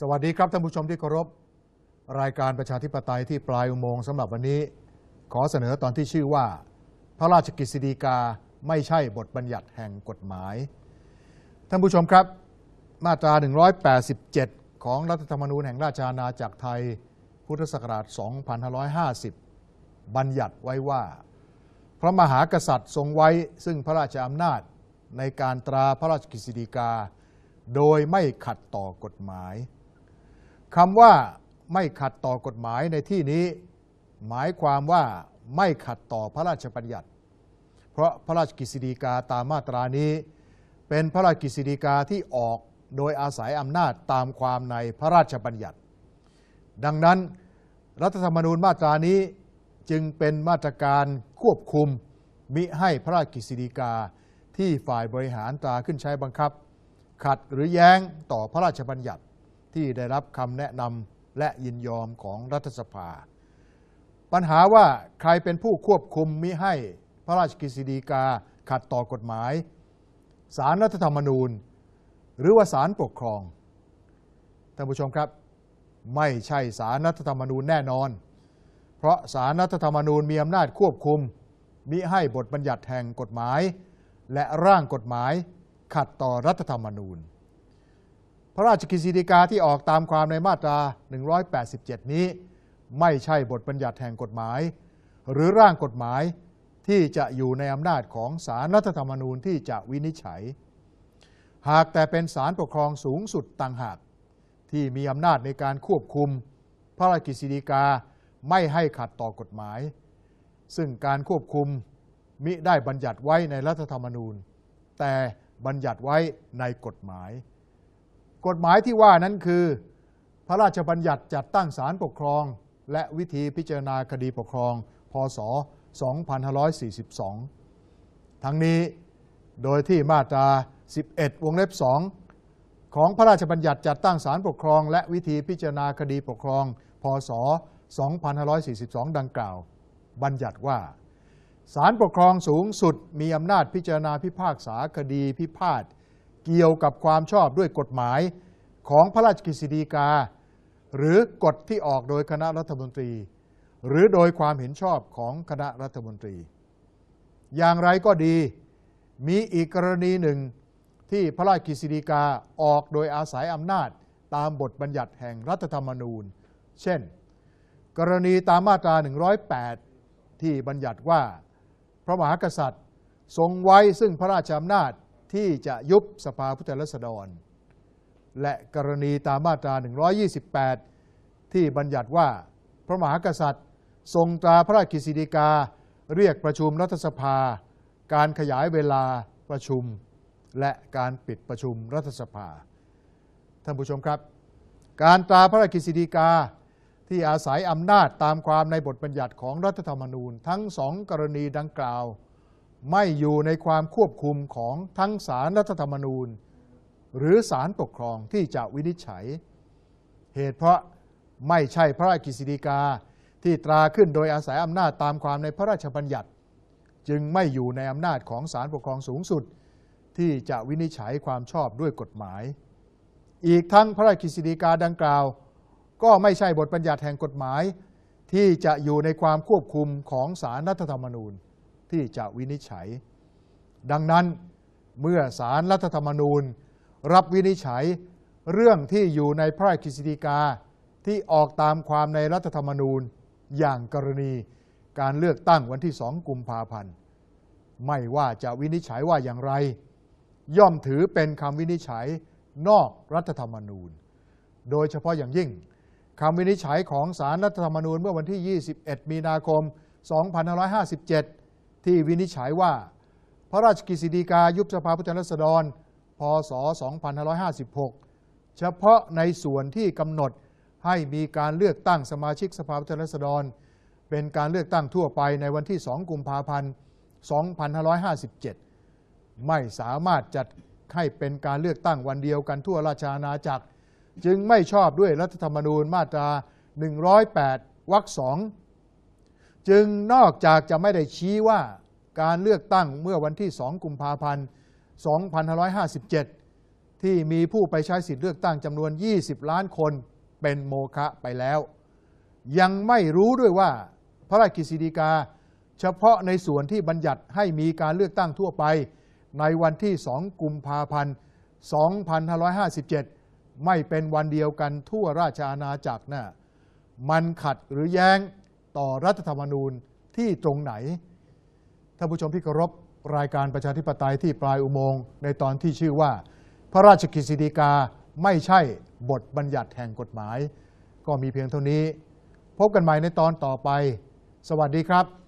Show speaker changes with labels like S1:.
S1: สวัสดีครับท่านผู้ชมที่เคารพ รายการประชาธิปไตยที่ปลายอุโมงค์สำหรับวันนี้ ขอเสนอตอนที่ชื่อว่า พระราชกฤษฎีกาไม่ใช่บทบัญญัติแห่งกฎหมาย ท่านผู้ชมครับ มาตรา 187 ของรัฐธรรมนูญแห่งราชอาณาจักรไทย พุทธศักราช 2550 บัญญัติไว้ว่า พระมหากษัตริย์ทรงไว้ซึ่งพระราชอำนาจในการตราพระราชกฤษฎีกา โดยไม่ขัดต่อกฎหมาย คำว่าไม่ขัดต่อกฎหมายในที่นี้ หมายความว่าไม่ขัดต่อพระราชบัญญัติ เพราะพระราชกฤษฎีกาตามมาตรานี้ เป็นพระราชกฤษฎีกาที่ออกโดยอาศัยอำนาจตามความในพระราชบัญญัติ ดังนั้น รัฐธรรมนูญมาตรานี้จึงเป็นมาตรการควบคุม มิให้พระราชกฤษฎีกาที่ฝ่ายบริหารตราขึ้นใช้บังคับ ขัดหรือแย้งต่อพระราชบัญญัติ ที่ได้รับคำแนะนำและยินยอมของรัฐสภา ปัญหาว่าใครเป็นผู้ควบคุมมิให้พระราชกฤษฎีกาขัดต่อกฎหมาย สารรัฐธรรมนูญ หรือว่าสารปกครอง ท่านผู้ชมครับ ไม่ใช่สารรัฐธรรมนูญแน่นอน เพราะสารรัฐธรรมนูญมีอำนาจควบคุม มิให้บทบัญญัติแห่งกฎหมาย และร่างกฎหมายขัดต่อรัฐธรรมนูญ พระราชกฤษฎีกาที่ออกตามความในมาตรา 187 นี้ ไม่ใช่บทบัญญัติแห่งกฎหมาย หรือร่างกฎหมายที่จะอยู่ในอำนาจของสารรัฐธรรมนูญที่จะวินิจฉัย หากแต่เป็นสารปกครองสูงสุดต่างหาก ที่มีอำนาจในการควบคุม พระราชกฤษฎีกาไม่ให้ขัดต่อกฎหมาย ซึ่งการควบคุมมิได้บัญญัติไว้ในรัฐธรรมนูญ แต่บัญญัติไว้ในกฎหมาย กฎหมายที่ว่านั้นคือ พระราชบัญญัติจัดตั้งศาลปกครอง และวิธีพิจารณาคดีปกครอง พศ 2542 ทั้งนี้โดยที่มาตรา 11 วงเล็บ 2 ของพระราชบัญญัติจัดตั้งศาลปกครอง และวิธีพิจารณาคดีปกครอง พศ 2542 ดังกล่าว บัญญัติว่าศาลปกครองสูงสุดมีอำนาจพิจารณาพิพากษาคดีพิพาท เกี่ยวกับความชอบด้วยกฎหมายของพระราชกฤษฎีกา หรือกฎที่ออกโดยคณะรัฐมนตรี หรือโดยความเห็นชอบของคณะรัฐมนตรี อย่างไรก็ดี มีอีกกรณีหนึ่งที่พระราชกฤษฎีกาออกโดยอาศัยอำนาจตามบทบัญญัติแห่งรัฐธรรมนูญ เช่น กรณีตามมาตรา 108 ที่บัญญัติว่า พระมหากษัตริย์ทรงไว้ซึ่งพระราชอำนาจ ที่จะยุบสภาผู้แทนราษฎร และกรณีตามมาตรา 128 ที่บัญญัติว่า พระมหากษัตริย์ ทรงตราพระราชกฤษฎีกา เรียกประชุมรัฐสภา การขยายเวลาประชุม และการปิดประชุมรัฐสภา ท่านผู้ชมครับ การตราพระราชกฤษฎีกาที่อาศัยอำนาจตามความในบทบัญญัติของรัฐธรรมนูญ ทั้งสองกรณีดังกล่าว ไม่อยู่ในความควบคุมของทั้งสารรัฐธรรมนูญ หรือศาลปกครองที่จะวินิจฉัย เหตุเพราะไม่ใช่พระราชกฤษฎีกาที่ตราขึ้นโดยอาศัยอำนาจตามความในพระราชบัญญัติ จึงไม่อยู่ในอำนาจของศาลปกครองสูงสุด ที่จะวินิจฉัยความชอบด้วยกฎหมาย อีกทั้งพระราชกฤษฎีกาดังกล่าว ก็ไม่ใช่บทบัญญัติแห่งกฎหมาย ที่จะอยู่ในความควบคุมของศาลรัฐธรรมนูญ ที่จะวินิจฉัย ดังนั้นเมื่อศาลรัฐธรรมนูญ รับวินิจฉัยเรื่องที่อยู่ในพระราชกฤษฎีกาที่ออกตามความในรัฐธรรมนูญอย่างกรณีการเลือกตั้งวันที่2กุมภาพันธ์ไม่ว่าจะวินิจฉัยว่าอย่างไร ย่อมถือเป็นคำวินิจฉัยนอกรัฐธรรมนูญ โดยเฉพาะอย่างยิ่งคำวินิจฉัยของสารรัฐธรรมนูญเมื่อวันที่ 21 มีนาคม 2557 ที่วินิจฉัยว่า พระราชกฤษฎีกายุบสภาผู้แทนราษฎร พศ 2556 เฉพาะในส่วนที่กำหนดให้มีการเลือกตั้งสมาชิกสภาผู้แทนราษฎร เป็นการเลือกตั้งทั่วไปในวันที่ 2 กุมภาพันธ์ 2557 ไม่สามารถจัดให้เป็นการเลือกตั้งวันเดียวกันทั่วราชอาณาจักร จึงไม่ชอบด้วยรัฐธรรมนูญมาตรา 108 วรรคสอง จึงนอกจากจะไม่ได้ชี้ว่าการเลือกตั้งเมื่อวันที่ 2 กุมภาพันธ์ 2557 ที่มีผู้ไปใช้สิทธิเลือกตั้งจำนวน 20 ล้านคนเป็นโมฆะไปแล้ว ยังไม่รู้ด้วยว่าพระราชกฤษฎีกา เฉพาะในส่วนที่บัญญัติให้มีการเลือกตั้งทั่วไป ในวันที่ 2 กุมภาพันธ์ 2557 ไม่เป็นวันเดียวกันทั่วราชอาณาจักรน่ะมันขัดหรือแย้ง ต่อรัฐธรรมนูญที่ตรงไหนท่านผู้ชมที่เคารพรายการประชาธิปไตยที่ปลายอุโมงค์ในตอนที่ชื่อว่า พระราชกฤษฎีกาไม่ใช่บทบัญญัติแห่งกฎหมาย ก็มีเพียงเท่านี้ พบกันใหม่ในตอนต่อไป สวัสดีครับ